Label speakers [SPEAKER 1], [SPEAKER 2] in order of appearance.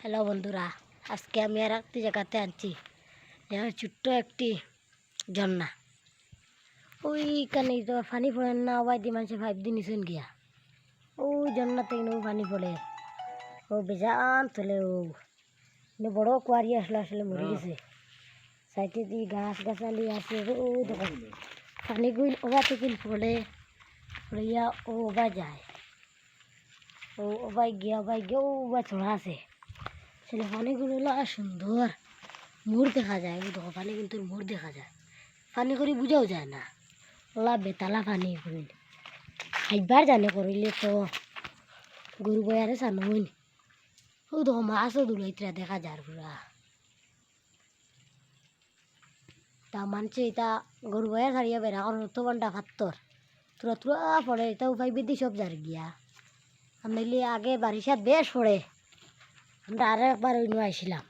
[SPEAKER 1] Hello বন্ধুরা আজকে আমি আর একটি জায়গাতে আনছি যেমন ছোট্ট একটি ঝর্ণা ওইখানে তো পানি পড়ে না ওই দিয়ে মানুষের ফাইভ দিন নিছেন গিয়া ওই ঝর্ণা থেকে ও পানি পড়ে ও বেজান চলে ও মানে বড় কুয়ারি আসলে আসলে মরে গেছে সাইডে দিয়ে গাছ গাছালি আছে ও দেখো পানি গুইল ওবা থেকে পড়ে পড়িয়া ও ওবা যায় ও ওবাই গিয়া ওবাই গিয়া ও ওবা চড়া আছে ছেলে পানিগুলো সুন্দর মোর দেখা যায় দেখো পানি কিন্তু মোর দেখা যায়। পানি করে বুঝাও যায় না। ওলা বেতালা পানি করিল খাইবার জানে করিলে তো গরু বয়ারে চানো হইন। ও দেখো মাছও দূরাইতরা দেখা যায় পুরা। তা মানছে এটা গরু বয়ার ছাড়িয়া বেড়া কারণ তো বান্ডা ফাত্তর তুরা তুরা পড়ে, এটা উপায় বিধি সব যার গিয়া। আমি আগে বারিশাত বেশ পড়ে। আমরা আরও একবার অন্য আইছিলাম